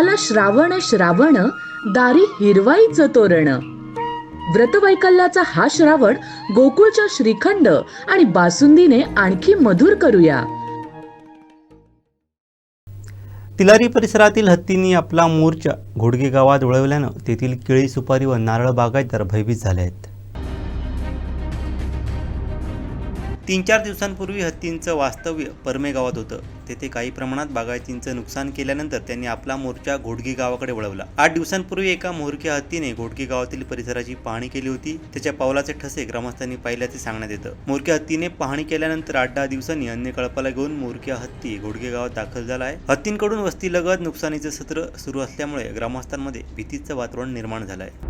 आला श्रावण श्रावण दारी हिरवाईचं तोरण. व्रतवैकल्याचा हा श्रावण गोकुळच्या श्रीखंड आणि बासुंदीने आणखी मधुर करूया. तिलारी परिसरातील हत्तींनी आपला मोर्चा घोडगे गावात वळवल्यानं तेथील केळी सुपारी व नारळ बागायतदार भयभीत झाले आहेत. तीन चार दिवसांपूर्वी हत्तींचं वास्तव्य परमेगावात होतं. तेथे काही प्रमाणात बागायतींचं नुकसान केल्यानंतर त्यांनी आपला मोर्चा घोडगी गावाकडे वळवला. आठ दिवसांपूर्वी एका मोरक्या हत्तीने घोडगी गावातील परिसराची पाहणी केली होती. त्याच्या पावलाचे ठसे ग्रामस्थांनी पाहिल्याचे सांगण्यात येतं. मोरक्या हत्तीने पाहणी केल्यानंतर आठ दहा दिवसांनी अन्य कळपाला घेऊन मोरक्या हत्ती घोडगे गावात दाखल झाला आहे. हत्तींकडून वस्तीलगत नुकसानीचं सत्र सुरू असल्यामुळे ग्रामस्थांमध्ये भीतीचं वातावरण निर्माण झालं आहे.